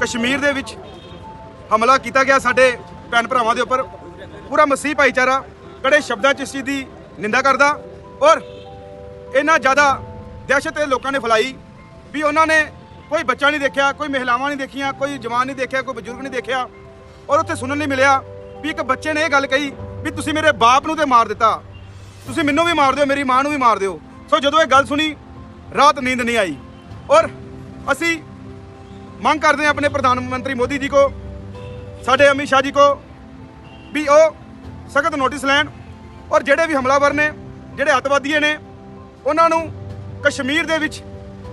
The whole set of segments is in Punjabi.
ਕਸ਼ਮੀਰ ਦੇ ਵਿੱਚ ਹਮਲਾ ਕੀਤਾ ਗਿਆ। ਸਾਡੇ ਭੈਣ ਭਰਾਵਾਂ ਦੇ ਉੱਪਰ ਪੂਰਾ ਮਸੀਹ ਭਾਈਚਾਰਾ ਕੜੇ ਸ਼ਬਦਾਂ 'ਚ ਇਸ ਚੀਜ਼ ਦੀ ਨਿੰਦਾ ਕਰਦਾ ਔਰ ਇਹਨਾਂ ਜ਼ਿਆਦਾ ਦਹਿਸ਼ਤ ਇਹ ਲੋਕਾਂ ਨੇ ਫੈਲਾਈ ਵੀ ਉਹਨਾਂ ਨੇ ਕੋਈ ਬੱਚਾ ਨਹੀਂ ਦੇਖਿਆ, ਕੋਈ ਮਹਿਲਾਵਾਂ ਨਹੀਂ ਦੇਖੀਆਂ, ਕੋਈ ਜਵਾਨ ਨਹੀਂ ਦੇਖਿਆ, ਕੋਈ ਬਜ਼ੁਰਗ ਨਹੀਂ ਦੇਖਿਆ ਔਰ ਉੱਥੇ ਸੁਣਨ ਲਈ ਮਿਲਿਆ ਵੀ ਇੱਕ ਬੱਚੇ ਨੇ ਇਹ ਗੱਲ ਕਹੀ ਵੀ ਤੁਸੀਂ ਮੇਰੇ ਬਾਪ ਨੂੰ ਤੇ ਮਾਰ ਦਿੱਤਾ, ਤੁਸੀਂ ਮੈਨੂੰ ਵੀ ਮਾਰ ਦਿਓ, ਮੇਰੀ ਮਾਂ ਨੂੰ ਵੀ ਮਾਰ ਦਿਓ। ਸੋ ਜਦੋਂ ਇਹ ਗੱਲ ਸੁਣੀ, ਰਾਤ ਨੀਂਦ ਨਹੀਂ ਆਈ ਔਰ ਅਸੀਂ ਮੰਗ ਕਰਦੇ ਹਾਂ ਆਪਣੇ ਪ੍ਰਧਾਨ ਮੰਤਰੀ ਮੋਦੀ ਜੀ ਕੋ, ਸਾਡੇ ਅਮਿਤ ਸ਼ਾਹ ਜੀ ਕੋ, ਵੀ ਉਹ ਸਖਤ ਨੋਟਿਸ ਲੈਣ ਔਰ ਜਿਹੜੇ ਵੀ ਹਮਲਾਵਰ ਨੇ, ਜਿਹੜੇ ਅੱਤਵਾਦੀਏ ਨੇ, ਉਹਨਾਂ ਨੂੰ ਕਸ਼ਮੀਰ ਦੇ ਵਿੱਚ,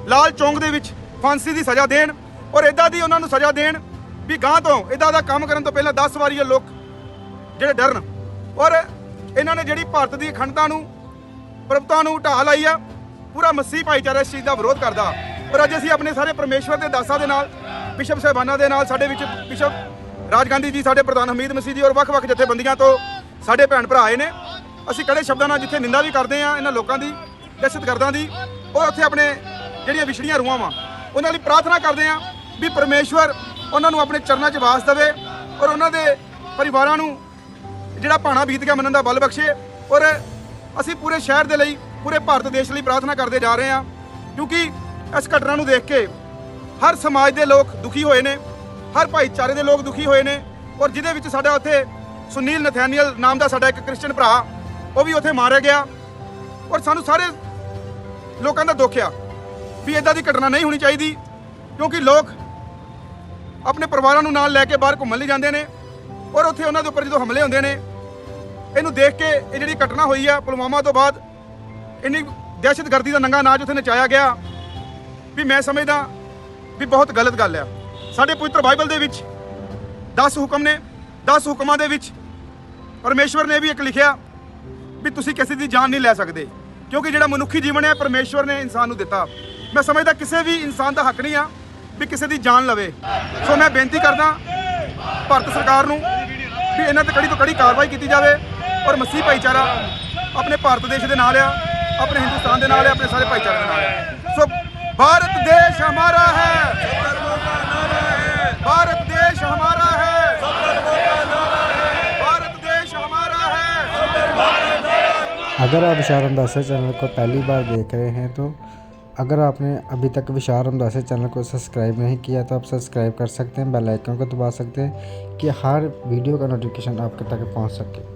ਲਾਲ ਚੌਂਕ ਦੇ ਵਿੱਚ ਫਾਂਸੀ ਦੀ ਸਜ਼ਾ ਦੇਣ ਔਰ ਇਦਾਂ ਦੀ ਉਹਨਾਂ ਨੂੰ ਸਜ਼ਾ ਦੇਣ ਵੀ ਗਾਂ ਤੋਂ ਇਦਾਂ ਦਾ ਕੰਮ ਕਰਨ ਤੋਂ ਪਹਿਲਾਂ 10 ਵਾਰੀ ਇਹ ਲੋਕ ਜਿਹੜੇ ਡਰਨ ਔਰ ਇਹਨਾਂ ਨੇ ਜਿਹੜੀ ਭਾਰਤ ਦੀ ਅਖੰਡਤਾ ਨੂੰ, ਪ੍ਰਭਤਾ ਨੂੰ ਢਾਹ ਲਾਈ ਆ, ਪੂਰਾ ਮਸੀਹ ਭਾਈਚਾਰਾ ਇਸ ਚੀਜ਼ ਦਾ ਵਿਰੋਧ ਕਰਦਾ। ਔਰ ਅੱਜ ਅਸੀਂ ਆਪਣੇ ਸਾਰੇ ਪਰਮੇਸ਼ਵਰ ਦੇ ਦਾਸਾਂ ਦੇ ਨਾਲ, ਬਿਸ਼ਪ ਸਾਹਿਬਾਨਾਂ ਦੇ ਨਾਲ, ਸਾਡੇ ਵਿੱਚ ਬਿਸ਼ਪ ਰਾਜ ਗਾਂਧੀ ਜੀ, ਸਾਡੇ ਪ੍ਰਧਾਨ ਹਮੀਦ ਮਸੀਹ ਜੀ ਔਰ ਵੱਖ-ਵੱਖ ਜਥੇਬੰਦੀਆਂ ਤੋਂ ਸਾਡੇ ਭੈਣ ਭਰਾ ਆਏ ਨੇ। ਅਸੀਂ ਕੜੇ ਸ਼ਬਦਾਂ ਨਾਲ ਜਿੱਥੇ ਨਿੰਦਾ ਵੀ ਕਰਦੇ ਆ ਇਹਨਾਂ ਲੋਕਾਂ ਦੀ ਦਹਿਸ਼ਤਗਰਦਾਂ ਦੀ, ਔਰ ਉੱਥੇ ਆਪਣੇ ਜਿਹੜੀਆਂ ਵਿਛੜੀਆਂ ਰੂਹਾਂ ਵਾ, ਉਹਨਾਂ ਲਈ ਪ੍ਰਾਰਥਨਾ ਕਰਦੇ ਆ ਵੀ ਪਰਮੇਸ਼ਵਰ ਉਹਨਾਂ ਨੂੰ ਆਪਣੇ ਚਰਨਾਂ 'ਚ ਵਾਸ ਦੇਵੇ ਔਰ ਉਹਨਾਂ ਦੇ ਪਰਿਵਾਰਾਂ ਨੂੰ ਜਿਹੜਾ ਭਾਣਾ ਬੀਤ ਗਿਆ ਮੰਨਣ ਦਾ ਬਲ ਬਖਸ਼ੇ ਔਰ ਅਸੀਂ ਪੂਰੇ ਸ਼ਹਿਰ ਦੇ ਲਈ, ਪੂਰੇ ਭਾਰਤ ਦੇਸ਼ ਲਈ ਪ੍ਰਾਰਥਨਾ ਕਰਦੇ ਜਾ ਰਹੇ ਹਾਂ। ਕਿਉਂਕਿ ਇਸ ਘਟਨਾ ਨੂੰ ਦੇਖ ਕੇ ਹਰ ਸਮਾਜ ਦੇ ਲੋਕ ਦੁਖੀ ਹੋਏ ਨੇ, ਹਰ ਭਾਈਚਾਰੇ ਦੇ ਲੋਕ ਦੁਖੀ ਹੋਏ ਨੇ ਔਰ ਜਿਹਦੇ ਵਿੱਚ ਸਾਡਾ ਉੱਥੇ ਸੁਨੀਲ ਨਥੈਨੀਅਲ ਨਾਮ ਦਾ ਸਾਡਾ ਇੱਕ ਕ੍ਰਿਸਚੀਅਨ ਭਰਾ, ਉਹ ਵੀ ਉੱਥੇ ਮਾਰਿਆ ਗਿਆ ਔਰ ਸਾਨੂੰ ਸਾਰੇ ਲੋਕਾਂ ਦਾ ਦੁੱਖ ਆ ਵੀ ਇਦਾਂ ਦੀ ਘਟਨਾ ਨਹੀਂ ਹੋਣੀ ਚਾਹੀਦੀ ਕਿਉਂਕਿ ਲੋਕ ਆਪਣੇ ਪਰਿਵਾਰਾਂ ਨੂੰ ਨਾਲ ਲੈ ਕੇ ਬਾਹਰ ਘੁੰਮਣ ਲਈ ਜਾਂਦੇ ਨੇ ਔਰ ਉੱਥੇ ਉਹਨਾਂ ਦੇ ਉੱਪਰ ਜਦੋਂ ਹਮਲੇ ਹੁੰਦੇ ਨੇ, ਇਹਨੂੰ ਦੇਖ ਕੇ ਇਹ ਜਿਹੜੀ ਘਟਨਾ ਹੋਈ ਆ, ਪੁਲਵਾਮਾ ਤੋਂ ਬਾਅਦ ਇੰਨੀ ਦਹਿਸ਼ਤਗਰਦੀ ਦਾ ਨੰਗਾ ਨਾਚ ਉੱਥੇ ਨਚਾਇਆ ਗਿਆ। ਵੀ ਮੈਂ ਸਮਝਦਾ ਵੀ ਬਹੁਤ ਗਲਤ ਗੱਲ ਆ। ਸਾਡੇ ਪਵਿੱਤਰ ਬਾਈਬਲ ਦੇ ਵਿੱਚ 10 ਹੁਕਮ ਨੇ 10 ਹੁਕਮਾਂ ਦੇ ਵਿੱਚ ਪਰਮੇਸ਼ਵਰ ਨੇ ਵੀ ਇੱਕ ਲਿਖਿਆ ਵੀ ਤੁਸੀਂ ਕਿਸੇ ਦੀ ਜਾਨ ਨਹੀਂ ਲੈ ਸਕਦੇ, ਕਿਉਂਕਿ ਜਿਹੜਾ ਮਨੁੱਖੀ ਜੀਵਨ ਹੈ, ਪਰਮੇਸ਼ਵਰ ਨੇ ਇਨਸਾਨ ਨੂੰ ਦਿੱਤਾ। ਮੈਂ ਸਮਝਦਾ ਕਿਸੇ ਵੀ ਇਨਸਾਨ ਦਾ ਹੱਕ ਨਹੀਂ ਆ ਵੀ ਕਿਸੇ ਦੀ ਜਾਨ ਲਵੇ। ਸੋ ਮੈਂ ਬੇਨਤੀ ਕਰਦਾ ਭਾਰਤ ਸਰਕਾਰ ਨੂੰ ਵੀ ਇਹਨਾਂ ਤੇ ਕੜੀ ਤੋਂ ਕੜੀ ਕਾਰਵਾਈ ਕੀਤੀ ਜਾਵੇ ਔਰ ਮਸੀਹ ਭਾਈਚਾਰਾ ਆਪਣੇ ਭਾਰਤ ਦੇਸ਼ ਦੇ ਨਾਲ ਆ, ਆਪਣੇ ਹਿੰਦੁਸਤਾਨ ਦੇ ਨਾਲ ਆ, ਆਪਣੇ ਸਾਰੇ ਭਾਈਚਾਰੇ ਦੇ ਨਾਲ ਆ। ਸੋ भारत देश हमारा है। भारत देश हमारा है। भारत देश हमारा है। अगर आप विशाल अंदाज़ा चैनल को पहली बार देख रहे हैं तो अगर आपने अभी तक विशाल अंदासे चैनल को सब्सक्राइब नहीं किया तो आप सब्सक्राइब कर सकते हैं, बेल आइकन को दबा सकते हैं, कि हर वीडियो का नोटिफिकेशन आपके तक पहुँच सके।